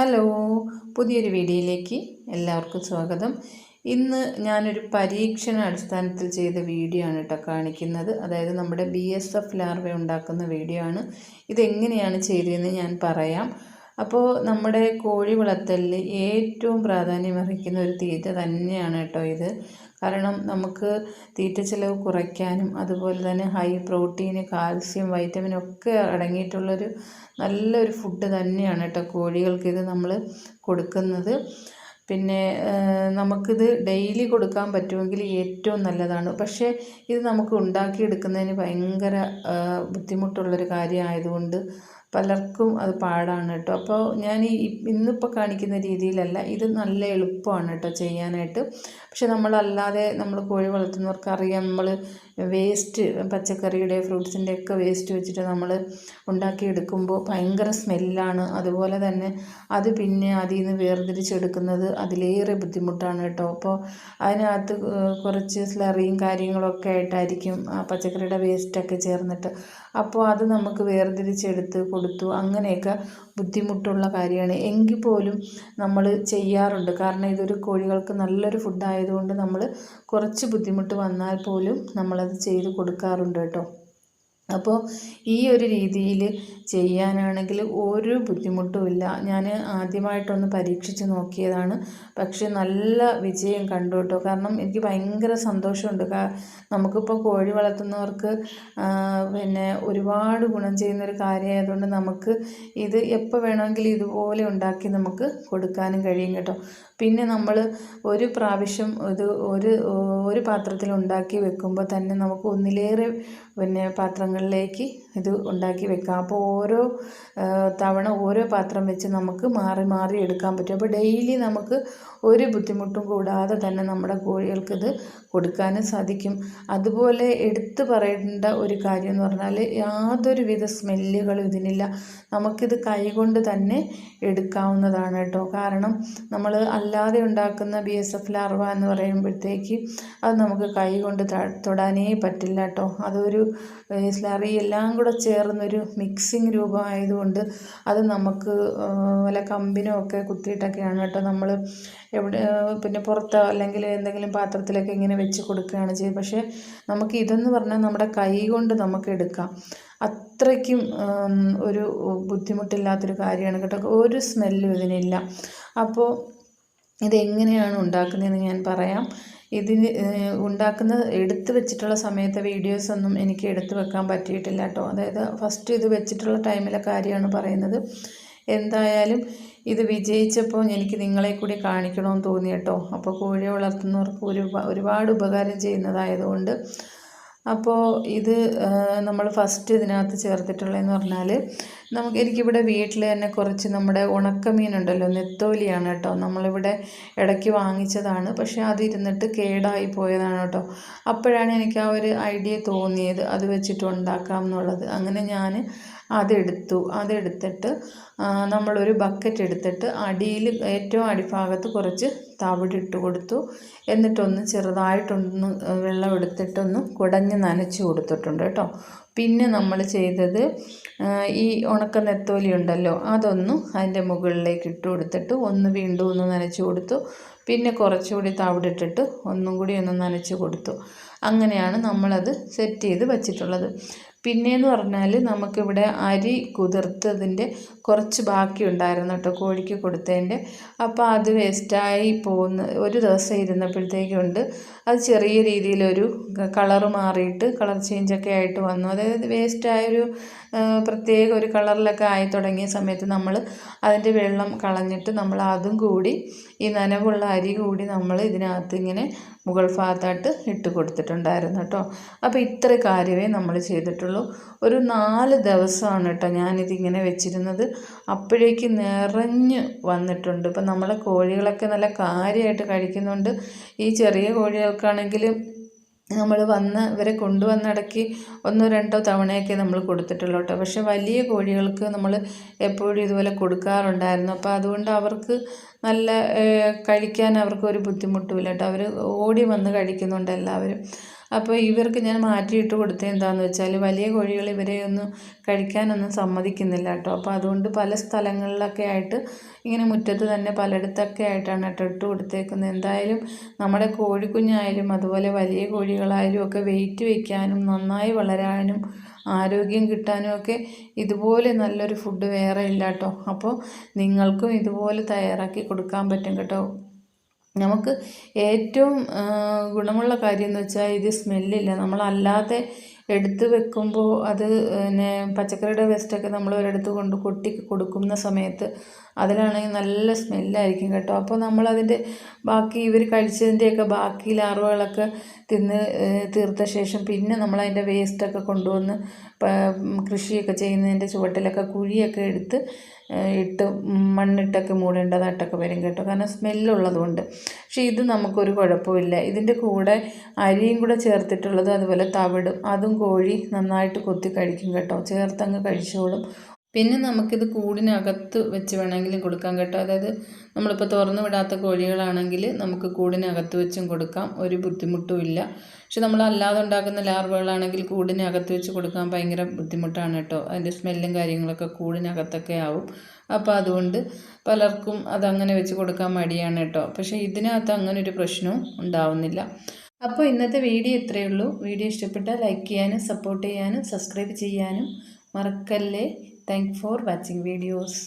Hello പുതിയൊരു വീഡിയോയിലേക്ക് എല്ലാവർക്കും സ്വാഗതം. ഇന്ന് ഞാനൊരു പരീക്ഷണ അടിസ്ഥാനത്തിൽ ചെയ്ത വീഡിയോ ആണ് കേട്ടോ കാണിക്കുന്നത്. അതായത് നമ്മുടെ ബി എസ് എഫ് ലാർവ ഉണ്ടാക്കുന്ന വീഡിയോ ആണ്. ഇതെങ്ങനെയാണ് ചെയ്തതെന്ന് ഞാൻ പറയാം. അപ്പോൾ നമ്മുടെ കോഴി വളർത്തലിൽ ഏറ്റവും പ്രാധാന്യം അർഹിക്കുന്ന ഒരു തീറ്റ തന്നെയാണ് കേട്ടോ ഇത്. കാരണം നമുക്ക് തീറ്റ ചിലവ് കുറയ്ക്കാനും അതുപോലെ തന്നെ ഹൈ പ്രോട്ടീന് കാൽസ്യം വൈറ്റമിൻ ഒക്കെ അടങ്ങിയിട്ടുള്ളൊരു നല്ലൊരു ഫുഡ് തന്നെയാണ് കേട്ടോ കോഴികൾക്ക് ഇത് നമ്മൾ കൊടുക്കുന്നത്. പിന്നെ നമുക്കിത് ഡെയിലി കൊടുക്കാൻ പറ്റുമെങ്കിൽ ഏറ്റവും നല്ലതാണ്. പക്ഷേ ഇത് നമുക്ക് ഉണ്ടാക്കിയെടുക്കുന്നതിന് ഭയങ്കര ബുദ്ധിമുട്ടുള്ളൊരു കാര്യമായതുകൊണ്ട് പലർക്കും അത് പാടാണ് കേട്ടോ. അപ്പോൾ ഞാൻ ഈ ഇന്നിപ്പോൾ കാണിക്കുന്ന രീതിയിലല്ല ഇത് നല്ല എളുപ്പമാണ് കേട്ടോ ചെയ്യാനായിട്ട്. പക്ഷെ നമ്മളല്ലാതെ നമ്മൾ കോഴി വളർത്തുന്നവർക്ക് അറിയാം നമ്മൾ വേസ്റ്റ് പച്ചക്കറിയുടെ ഫ്രൂട്ട്സിന്റെ ഒക്കെ വേസ്റ്റ് വെച്ചിട്ട് നമ്മൾ ഉണ്ടാക്കിയെടുക്കുമ്പോൾ ഭയങ്കര സ്മെല്ലാണ്. അതുപോലെ തന്നെ അത് പിന്നെ അതിൽ നിന്ന് വേർതിരിച്ചെടുക്കുന്നത് അതിലേറെ ബുദ്ധിമുട്ടാണ് കേട്ടോ. അപ്പോൾ അതിനകത്ത് കുറച്ച് സ്ലറിയും കാര്യങ്ങളൊക്കെ ആയിട്ടായിരിക്കും ആ പച്ചക്കറിയുടെ വേസ്റ്റൊക്കെ ചേർന്നിട്ട് അപ്പോൾ അത് നമുക്ക് വേർതിരിച്ചെടുത്ത് കൊടുത്തു. അങ്ങനെയൊക്കെ ബുദ്ധിമുട്ടുള്ള കാര്യമാണ്. എങ്കിൽ പോലും നമ്മൾ ചെയ്യാറുണ്ട്. കാരണം ഇതൊരു കോഴികൾക്ക് നല്ലൊരു ഫുഡായതുകൊണ്ട് നമ്മൾ കുറച്ച് ബുദ്ധിമുട്ട് വന്നാൽ പോലും നമ്മളത് ചെയ്ത് കൊടുക്കാറുണ്ട് കേട്ടോ. അപ്പോൾ ഈ ഒരു രീതിയിൽ ചെയ്യാനാണെങ്കിൽ ഒരു ബുദ്ധിമുട്ടുമില്ല ഞാൻ ആദ്യമായിട്ടൊന്ന് പരീക്ഷിച്ച് നോക്കിയതാണ്. പക്ഷെ നല്ല വിജയം കണ്ടു കേട്ടോ കാരണം എനിക്ക് ഭയങ്കര സന്തോഷമുണ്ട്. നമുക്കിപ്പോൾ കോഴി വളർത്തുന്നവർക്ക് പിന്നെ ഒരുപാട് ഗുണം ചെയ്യുന്നൊരു കാര്യമായതുകൊണ്ട് നമുക്ക് ഇത് എപ്പോൾ വേണമെങ്കിലും ഇതുപോലെ ഉണ്ടാക്കി നമുക്ക് കൊടുക്കാനും കഴിയും കേട്ടോ. പിന്നെ നമ്മൾ ഒരു പ്രാവശ്യം ഇത് ഒരു ഒരു പാത്രത്തിൽ ഉണ്ടാക്കി വെക്കുമ്പോൾ തന്നെ നമുക്ക് ഒന്നിലേറെ പിന്നെ പാത്രങ്ങളിലേക്ക് ഇത് ഉണ്ടാക്കി വെക്കാം. അപ്പോൾ ഓരോ തവണ ഓരോ പാത്രം വെച്ച് നമുക്ക് മാറി മാറി എടുക്കാൻ പറ്റും. അപ്പോൾ ഡെയിലി നമുക്ക് ഒരു ബുദ്ധിമുട്ടും കൂടാതെ തന്നെ നമ്മുടെ കോഴികൾക്ക് ഇത് കൊടുക്കാനും സാധിക്കും. അതുപോലെ എടുത്തു പറയേണ്ട ഒരു കാര്യം എന്ന് പറഞ്ഞാൽ യാതൊരു വിധ സ്മെല്ലുകളും ഇതിനില്ല. നമുക്കിത് കൈകൊണ്ട് തന്നെ എടുക്കാവുന്നതാണ് കേട്ടോ. കാരണം നമ്മൾ അല്ലാതെ ഉണ്ടാക്കുന്ന ബി എസ് എഫ് ലാർവ എന്ന് പറയുമ്പോഴത്തേക്ക് അത് നമുക്ക് കൈ കൊണ്ട് തൊടാനേ പറ്റില്ല കേട്ടോ. അതൊരു സ്ലറി എല്ലാം കൂടെ ചേർന്നൊരു മിക്സിങ് രൂപമായതുകൊണ്ട് അത് നമുക്ക് വല്ല കമ്പിനോ ഒക്കെ കുത്തിയിട്ടൊക്കെയാണ് കേട്ടോ നമ്മൾ എവിടെ പിന്നെ പുറത്തോ അല്ലെങ്കിൽ എന്തെങ്കിലും പാത്രത്തിലൊക്കെ ഇങ്ങനെ വെച്ച് കൊടുക്കുകയാണ് ചെയ്യുന്നത് പക്ഷേ നമുക്ക് ഇതെന്ന് പറഞ്ഞാൽ നമ്മുടെ കൈ കൊണ്ട് നമുക്ക് എടുക്കാം. അത്രയ്ക്കും ഒരു ബുദ്ധിമുട്ടില്ലാത്തൊരു കാര്യമാണ് കേട്ടോ. ഒരു സ്മെല്ലും ഇതിനില്ല. അപ്പോൾ ഇതെങ്ങനെയാണ് ഉണ്ടാക്കുന്നതെന്ന് ഞാൻ പറയാം. ഇതിന് ഉണ്ടാക്കുന്ന എടുത്ത് വെച്ചിട്ടുള്ള സമയത്തെ വീഡിയോസൊന്നും എനിക്ക് എടുത്ത് വെക്കാൻ പറ്റിയിട്ടില്ല കേട്ടോ. അതായത് ഫസ്റ്റ് ഇത് വെച്ചിട്ടുള്ള ടൈമിലെ കാര്യമാണ് പറയുന്നത്. എന്തായാലും ഇത് വിജയിച്ചപ്പോൾ എനിക്ക് നിങ്ങളെ കൂടി കാണിക്കണമെന്ന് തോന്നി കേട്ടോ. അപ്പോൾ കോഴിയെ വളർത്തുന്നവർക്ക് ഒരു ഒരുപാട് ഉപകാരം ചെയ്യുന്നതായതുകൊണ്ട് അപ്പോൾ ഇത് നമ്മൾ ഫസ്റ്റ് ഇതിനകത്ത് ചേർത്തിട്ടുള്ളതെന്ന് പറഞ്ഞാൽ നമുക്ക് എനിക്കിവിടെ വീട്ടിൽ തന്നെ കുറച്ച് നമ്മുടെ ഉണക്കമീനുണ്ടല്ലോ നെത്തോലിയാണ് കേട്ടോ. നമ്മളിവിടെ ഇടയ്ക്ക് വാങ്ങിച്ചതാണ് പക്ഷേ അതിരുന്നിട്ട് കേടായി പോയതാണ് കേട്ടോ. അപ്പോഴാണ് എനിക്ക് ആ ഒരു ഐഡിയ തോന്നിയത് അത് വെച്ചിട്ട് ഉണ്ടാക്കാം എന്നുള്ളത്. അങ്ങനെ ഞാൻ അതെടുത്തു. അതെടുത്തിട്ട് നമ്മളൊരു ബക്കറ്റ് എടുത്തിട്ട് അടിയിൽ ഏറ്റവും അടിഭാഗത്ത് കുറച്ച് തവിടിട്ട് കൊടുത്തു. എന്നിട്ടൊന്ന് ചെറുതായിട്ടൊന്ന് വെള്ളം എടുത്തിട്ടൊന്ന് കുടഞ്ഞ് നനച്ച് കൊടുത്തിട്ടുണ്ട് കേട്ടോ. പിന്നെ നമ്മൾ ചെയ്തത് ഈ ഉണക്ക നെത്തോലി ഉണ്ടല്ലോ അതൊന്ന് അതിന്റെ മുകളിലേക്ക് ഇട്ട് കൊടുത്തിട്ട് ഒന്ന് വീണ്ടും ഒന്ന് നനച്ച് കൊടുത്തു. പിന്നെ കുറച്ചുകൂടി തവിടിട്ടിട്ട് ഒന്നും കൂടി ഒന്ന് നനച്ച് കൊടുത്തു. അങ്ങനെയാണ് നമ്മളത് സെറ്റ് ചെയ്ത് വച്ചിട്ടുള്ളത്. പിന്നെയെന്ന് പറഞ്ഞാൽ നമുക്കിവിടെ അരി കുതിർത്തതിന്റെ കുറച്ച് ബാക്കി ഉണ്ടായിരുന്നു കേട്ടോ കോഴിക്ക് കൊടുത്തതിന്റെ. അപ്പോൾ അത് വേസ്റ്റായി പോകുന്ന ഒരു ദിവസം ഇരുന്നപ്പോഴത്തേക്കുണ്ട്. അത് ചെറിയ രീതിയിലൊരു കളർ മാറിയിട്ട് കളർ ചേഞ്ചൊക്കെ ആയിട്ട് വന്നു. അതായത് വേസ്റ്റായൊരു പ്രത്യേക ഒരു കളറിലൊക്കെ ആയി തുടങ്ങിയ സമയത്ത് നമ്മൾ അതിന്റെ വെള്ളം കളഞ്ഞിട്ട് നമ്മൾ അതും കൂടി ഈ നനവുള്ള അരി കൂടി നമ്മൾ ഇതിനകത്ത് ഇങ്ങനെ മുകൾ ഭാഗത്തായിട്ട് ഇട്ട് കൊടുത്തിട്ടുണ്ടായിരുന്നു കേട്ടോ. അപ്പോൾ ഇത്ര കാര്യമേ നമ്മൾ ചെയ്തിട്ടുള്ളൂ. ഒരു നാല് ദിവസമാണ് കേട്ടോ ഞാനിതിങ്ങനെ വെച്ചിരുന്നത്. അപ്പോഴേക്ക് നിറഞ്ഞ് വന്നിട്ടുണ്ട്. ഇപ്പം നമ്മളെ കോഴികളൊക്കെ നല്ല കാര്യമായിട്ട് കഴിക്കുന്നുണ്ട്. ഈ ചെറിയ കോഴികൾക്കാണെങ്കിലും നമ്മൾ വന്ന് ഇവരെ കൊണ്ടുവന്നിടയ്ക്ക് ഒന്നോ രണ്ടോ തവണയൊക്കെ നമ്മൾ കൊടുത്തിട്ടുള്ളൂ കേട്ടോ. പക്ഷേ വലിയ കോഴികൾക്ക് നമ്മൾ എപ്പോഴും ഇതുപോലെ കൊടുക്കാറുണ്ടായിരുന്നു. അപ്പോൾ അതുകൊണ്ട് അവർക്ക് നല്ല കഴിക്കാൻ അവർക്ക് ഒരു ബുദ്ധിമുട്ടുമില്ല കേട്ടോ. അവർ ഓടി വന്ന് കഴിക്കുന്നുണ്ട് എല്ലാവരും. അപ്പോൾ ഇവർക്ക് ഞാൻ മാറ്റിയിട്ട് കൊടുത്തത് എന്താണെന്ന് വെച്ചാൽ വലിയ കോഴികൾ ഇവരെ ഒന്നും കഴിക്കാനൊന്നും സമ്മതിക്കുന്നില്ല കേട്ടോ. അപ്പോൾ അതുകൊണ്ട് പല സ്ഥലങ്ങളിലൊക്കെ ആയിട്ട് ഇങ്ങനെ മുറ്റത്ത് തന്നെ പലയിടത്തൊക്കെ ആയിട്ടാണ് കേട്ടോ ഇട്ട് കൊടുത്തേക്കുന്നത്. എന്തായാലും നമ്മുടെ കോഴിക്കുഞ്ഞായാലും അതുപോലെ വലിയ കോഴികളായാലും ഒക്കെ വെയിറ്റ് വയ്ക്കാനും നന്നായി വളരാനും ആരോഗ്യം കിട്ടാനും ഒക്കെ ഇതുപോലെ നല്ലൊരു ഫുഡ് വേറെ ഇല്ല കേട്ടോ. അപ്പോൾ നിങ്ങൾക്കും ഇതുപോലെ തയ്യാറാക്കി കൊടുക്കാൻ പറ്റും കേട്ടോ. നമുക്ക് ഏറ്റവും ഗുണമുള്ള കാര്യം എന്ന് വെച്ചാൽ ഇത് സ്മെല്ലില്ല. നമ്മളല്ലാതെ എടുത്ത് വെക്കുമ്പോൾ അത് പിന്നെ പച്ചക്കറിയുടെ വേസ്റ്റൊക്കെ നമ്മൾ ഒരിടത്ത് കൊണ്ട് കൊട്ടി കൊടുക്കുന്ന സമയത്ത് അതിലാണെങ്കിൽ നല്ല സ്മെല്ലായിരിക്കും കേട്ടോ. അപ്പോൾ നമ്മളതിന്റെ ബാക്കി ഇവർ കഴിച്ചതിന്റെയൊക്കെ ബാക്കി ലാർവകളൊക്കെ തിന്ന് തീർത്ത ശേഷം പിന്നെ നമ്മളതിന്റെ വേസ്റ്റൊക്കെ കൊണ്ടുവന്ന് കൃഷിയൊക്കെ ചെയ്യുന്നതിന്റെ ചുവട്ടിലൊക്കെ കുഴിയൊക്കെ എടുത്ത് ഇട്ട് മണ്ണിട്ടൊക്കെ മൂടേണ്ടതായിട്ടൊക്കെ വരും കേട്ടോ. കാരണം സ്മെല്ലുള്ളതുകൊണ്ട് പക്ഷേ ഇത് നമുക്കൊരു കുഴപ്പമില്ല. ഇതിന്റെ കൂടെ അരിയും കൂടെ ചേർത്തിട്ടുള്ളത് അതുപോലെ തവിടും. അതും കോഴി നന്നായിട്ട് കൊത്തി കഴിക്കും കേട്ടോ. ചേർത്തങ്ങ് കഴിച്ചോളും. പിന്നെ നമുക്കിത് കൂടിനകത്ത് വെച്ച് വേണമെങ്കിലും കൊടുക്കാം കേട്ടോ. അതായത് നമ്മളിപ്പോൾ തുറന്നു വിടാത്ത കോഴികളാണെങ്കിൽ നമുക്ക് കൂടിനകത്ത് വെച്ചും കൊടുക്കാം. ഒരു ബുദ്ധിമുട്ടും ഇല്ല. പക്ഷെ നമ്മൾ അല്ലാതെ ഉണ്ടാക്കുന്ന ലാർവകളാണെങ്കിൽ കൂടിനകത്ത് വെച്ച് കൊടുക്കാൻ ഭയങ്കര ബുദ്ധിമുട്ടാണ് കേട്ടോ. അതിന്റെ സ്മെല്ലും കാര്യങ്ങളൊക്കെ കൂടിനകത്തൊക്കെ ആവും. അപ്പോൾ അതുകൊണ്ട് പലർക്കും അതങ്ങനെ വെച്ച് കൊടുക്കാൻ മടിയാണ് കേട്ടോ. പക്ഷേ ഇതിനകത്ത് അങ്ങനെ ഒരു പ്രശ്നവും ഉണ്ടാവുന്നില്ല. അപ്പോൾ ഇന്നത്തെ വീഡിയോ ഇത്രയേ ഉള്ളൂ. വീഡിയോ ഇഷ്ടപ്പെട്ടാൽ ലൈക്ക് ചെയ്യാനും സപ്പോർട്ട് ചെയ്യാനും സബ്സ്ക്രൈബ് ചെയ്യാനും മറക്കല്ലേ. Thank for watching videos.